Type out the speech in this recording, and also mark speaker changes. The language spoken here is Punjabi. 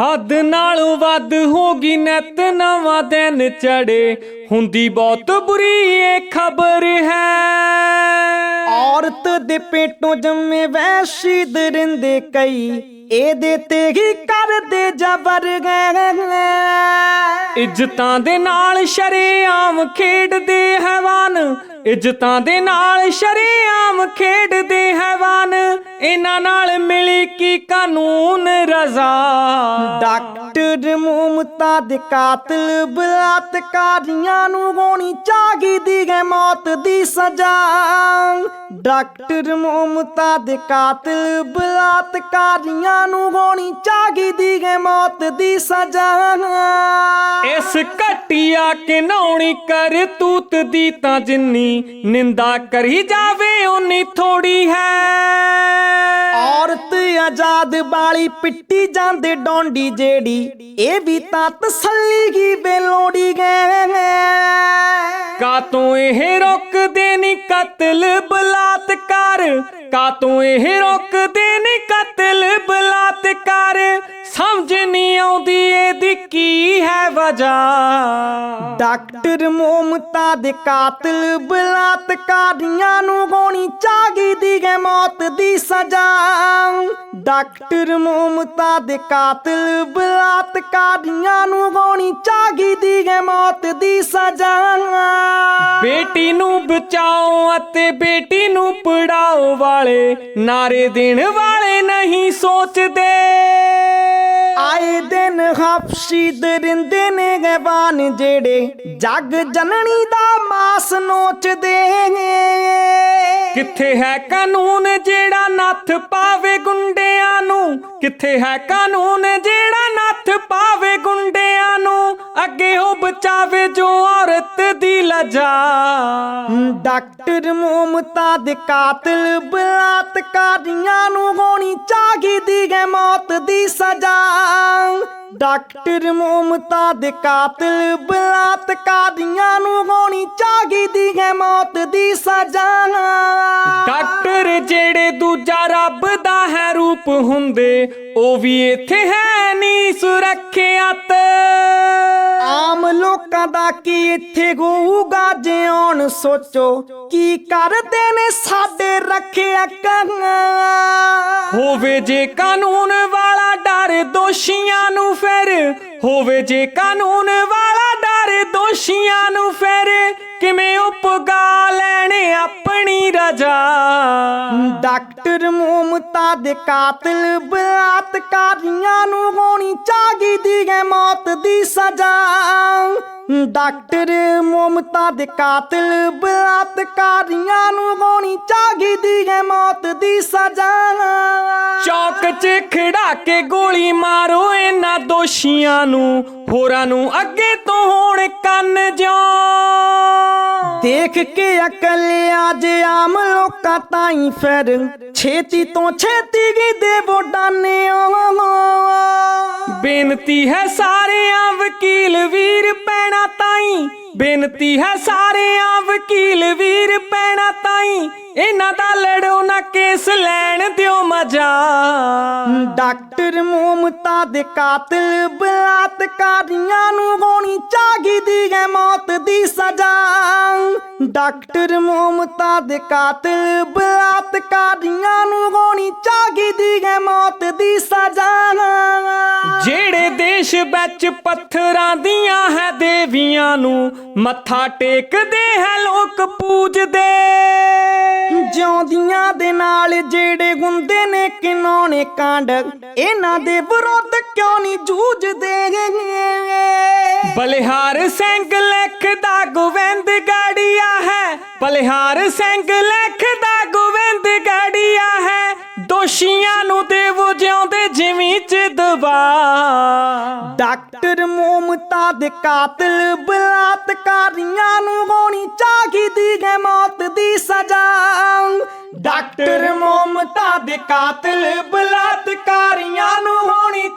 Speaker 1: ਹੱਦ ਨਾਲੋਂ ਵੱਧ ਹੋ ਗਈ ਨਿਤ ਨਵਾਂ ਦਿਨ ਚੜੇ। ਹੁੰਦੀ ਬਹੁਤ ਬੁਰੀ ਇਹ ਖਬਰ ਹੈ।
Speaker 2: ਔਰਤ ਦੇ ਪੇਟੋਂ ਜੰਮੇ ਵੈਸ਼ੀ ਦਰਿੰਦੇ ਕਈ। ਇਹਦੇ ਤੇ ਹੀ ਕਰਦੇ ਜਬਰ ਗਏ।
Speaker 1: ਇੱਜ਼ਤਾਂ ਦੇ ਨਾਲ ਸ਼ਰੇਆਮ ਖੇਡਦੇ ਹੈਵਾਨ। ਇੱਜ਼ਤਾਂ ਦੇ ਨਾਲ ਸ਼ਰੇਆਮ ਖੇਡਦੇ ਹੈਵਾਨ। ਇਹਨਾਂ ਨਾਲ ਮਿਲੀ ਕੀ ਕਾਨੂੰਨ ਰਜ਼ਾ?
Speaker 2: ਡਾਕਟਰ ਮਮਤਾ ਦੇ ਕਾਤਲ ਬਲਾਤਕਾਰੀਆਂ ਨੂੰ ਹੋਣੀ ਚਾਹੀਦੀ ਹੈ ਮੌਤ ਦੀ ਸਜ਼ਾ। ਡਾਕਟਰ ਮਮਤਾ ਦੇ ਕਾਤਲ ਬਲਾਤਕਾਰੀਆਂ ਨੂੰ ਹੋਣੀ ਚਾਹੀਦੀ ਹੈ ਮੌਤ ਦੀ ਸਜ਼ਾ
Speaker 1: ਇਸ ਘਟਿਆ ਕਿ ਨੌਣੀ ਕਰ ਤੂਤ ਦੀ ਤਾਂ ਜਿੰਨੀ ਨਿੰਦਾ ਕਰੀ ਜਾਵੇ ਓਨੀ ਥੋੜੀ ਹੈ।
Speaker 2: ਔਰਤ ਆਜ਼ਾਦ ਵਾਲੀ ਪਿੱਟੀ ਜਾਂਦੇ ਡੋਂਡੀ ਜਿਹੜੀ ਇਹ ਵੀ ਤਾਂ ਤਸੱਲੀ ਹੀ ਬੇਲੋੜੀ ਗਏ
Speaker 1: ਕਾਤੋਂ ਇਹ ਰੁਕਦੇ ਨੀ ਕਤਲ ਬਲਾਤਕਾਰ ਕਾਤੋਂ ਇਹ ਰੁਕਦੇ ਨੀ ਕਤਲ ਵਜ੍ਹਾ
Speaker 2: ਡਾਕਟਰ ਮੋਮਤਾ ਦੇ ਕਾਤਲ ਬਲਾਤਕਾਰੀਆਂ ਨੂੰ ਹੋਣੀ ਚਾਹੀਦੀ ਹੈ ਮੌਤ ਦੀ ਸਜ਼ਾ। ਡਾਕਟਰ ਮੋਮਤਾ ਦੇ ਕਾਤਲ ਬਲਾਤਕਾਰੀਆਂ ਨੂੰ ਹੋਣੀ ਚਾਹੀਦੀ ਹੈ ਮੌਤ ਦੀ ਸਜ਼ਾ।
Speaker 1: ਬੇਟੀ ਨੂੰ ਬਚਾਓ ਅਤੇ ਬੇਟੀ ਨੂੰ ਪੜਾਓ ਵਾਲੇ ਨਾਰੇ ਦੇਣ ਵਾਲੇ ਨਹੀਂ ਸੋਚਦੇ।
Speaker 2: ਆਏ ਦਿਨ ਹਫਸ਼ੀ ਦਰਿੰਦੇ ਨੇ ਗਵਾਨ ਜਿਹੜੇ ਜਗ ਜਨਨੀ ਦਾ ਮਾਸ ਨੋਚਦੇ
Speaker 1: ਕਿੱਥੇ ਹੈ ਕਾਨੂੰਨ ਜਿਹੜਾ ਨੱਥ ਪਾਵੇ ਗੁੰਡਿਆਂ ਨੂੰ? ਕਿੱਥੇ ਹੈ ਕਾਨੂੰਨ ਜਿਹੜਾ ਨੱਥ ਪਾਵੇ ਗੁੰਡਿਆਂ ਨੂੰ? ਅੱਗੇ ਉਹ ਬਚਾਵੇ ਜੋ ਔਰਤ ਦੀ ਲਜਾ।
Speaker 2: ਡਾਕਟਰ ਮੋਮਤਾ ਦੇ ਕਾਤਲ ਬਲਾਤਕਾਰੀਆਂ ਨੂੰ ਹੋਣੀ ਚਾਹੀਦੀ ਹੈ ਮੌਤ ਦੀ ਸਜ਼ਾ। ਡਾਕਟਰ ਮੋਮਤਾ ਦੇ ਕਾਤਲ ਬਲਾਤਕਾਰੀਆਂ ਨੂੰ ਹੋਣੀ ਚਾਹੀਦੀ ਹੈ ਮੌਤ ਦੀ ਸਜ਼ਾ।
Speaker 1: ਡਾਕਟਰ ਜਿਹੜੇ ਦੂਜਾ ਰੱਬ ਦਾ ਹੈ ਰੂਪ ਹੁੰਦੇ ਉਹ ਵੀ ਇੱਥੇ ਹੈ ਨਹੀਂ ਸੁਰੱਖਿਅਤ।
Speaker 2: ਆਮ ਲੋਕਾਂ ਦਾ ਕੀ ਇੱਥੇ ਹੋਊਗਾ ਜਿਉਣ? ਸੋਚੋ, ਕੀ ਕਰਦੇ ਨੇ ਸਾਡੇ ਰੱਖਿਆ ਕੰਗਾ
Speaker 1: ਹੋਵੇ ਜੇ ਕਾਨੂੰਨ ਵਾਲਾ ਡਰ ਦੋਸ਼ੀਆਂ ਨੂੰ ਫਿਰ। ਹੋਵੇ ਜੇ ਕਾਨੂੰਨ ਵਾਲਾ ਡਰ ਦੋਸ਼ੀਆਂ ਨੂੰ ਫਿਰ। ਕਿਵੇਂ ਉਪਗਾ ਲੈਣੇ ਆਪਣੀ ਰਜਾ?
Speaker 2: ਡਾਕਟਰ ਮੋਮਤਾ ਦੇ ਕਾਤਲ ਬਲਾਤਕਾਰੀਆਂ ਨੂੰ ਹੋਣੀ ਚਾਹੀਦੀ ਹੈ ਮੌਤ। ਦੀ ਸਜ਼ਾ। ਡਾਕਟਰ ਮੋਮਤਾ ਦੇ ਕਾਤਲ ਬਲਾਤਕਾਰੀਆਂ ਨੂੰ ਹੋਣੀ ਚਾਹੀਦੀ ਹੈ ਮੌਤ ਦੀ ਸਜ਼ਾ।
Speaker 1: ਚੌਕ 'ਚ ਖੜਾ ਕੇ ਗੋਲੀ ਮਾਰੋ ਇਹਨਾਂ ਦੋਸ਼ੀਆਂ ਨੂੰ ਹੋਰਾਂ ਨੂੰ ਅੱਗੇ ਤੋਂ ਹੋਣ ਕੰਨ ਜਿਉਂ।
Speaker 2: ਦੇਖ ਕੇ ਅਕਲ ਅੱਜ ਆਮ ਲੋਕਾਂ ਤਾਈ ਫਿਰ। ਛੇਤੀ ਤੋਂ ਛੇਤੀ ਕੀ ਦੇਵੋ ਡਾਨਿਓ
Speaker 1: ਬੇਨਤੀ ਹੈ ਸਾਰਿਆਂ ਵਕੀਲ ਵੀਰ ਪੈਣਾ ਤਾਈ। ਬੇਨਤੀ ਹੈ ਸਾਰਿਆਂ ਵਕੀਲ ਵੀਰ ਪੈਣਾ ਤਾਈ। ਇਹਨਾਂ ਦਾ ਲੜੋ ਨਾ ਕੇਸ ਲੈਣ ਦਿਓ ਮਜਾ।
Speaker 2: ਡਾਕਟਰ ਮੋਮਤਾ ਦੇ ਕਾਤਲ ਬਲਾਤਕਾਰੀਆਂ ਨੂੰ ਹੋਣੀ ਚਾਹੀਦੀ ਹੈ ਮੌਤ ਦੀ ਸਜ਼ਾ। ਡਾਕਟਰ ਮੋਮਤਾ ਦੇ ਕਾਤਲ ਬਲਾਤਕਾਰੀਆਂ ਨੂੰ ਹੋਣੀ ਚਾਹੀਦੀ ਹੈ ਮੌਤ ਦੀ ਸਜ਼ਾ।
Speaker 1: ਦੇਸ਼ ਵਿੱਚ ਪੱਥਰਾਂ ਦੀਆਂ ਹੈ ਦੇਵੀਆਂ ਨੂੰ ਮੱਥਾ ਟੇਕਦੇ ਹੈ ਲੋਕ ਪੂਜਦੇ।
Speaker 2: ਜਿਉਂਦੀਆਂ ਦੇ ਨਾਲ ਜਿਹੜੇ ਹੁੰਦੇ ਨੇ ਕਿਨੌਣੇ ਕਾਂਡ ਇਹਨਾਂ ਦੇ ਵਿਰੁੱਧ ਕਿਉਂ ਨਹੀਂ ਜੂਝਦੇ?
Speaker 1: ਬਲਿਹਾਰ ਸਿੰਘ ਲਿਖਦਾ ਗੋਵਿੰਦ ਗਾੜੀਆ ਹੈ ਬਲਿਹਾਰ ਸਿੰਘ ਲਿਖਦਾ ਦੋਸ਼ੀਆਂ ਨੂੰ ਦੇਵੋ ਜਿਉਂਦੇ ਜਿਵੇਂ ਚਿਦਵਾ
Speaker 2: ਡਾਕਟਰ ਮੋਮਤਾ ਦੇ ਕਾਤਲ ਬਲਾਤਕਾਰੀਆਂ ਨੂੰ ਹੋਣੀ ਚਾਹੀਦੀ ਹੈ ਮੌਤ ਦੀ ਸਜ਼ਾ। ਡਾਕਟਰ ਮੋਮਤਾ ਦੇ ਕਾਤਲ ਬਲਾਤਕਾਰੀਆਂ ਨੂੰ ਹੋਣੀ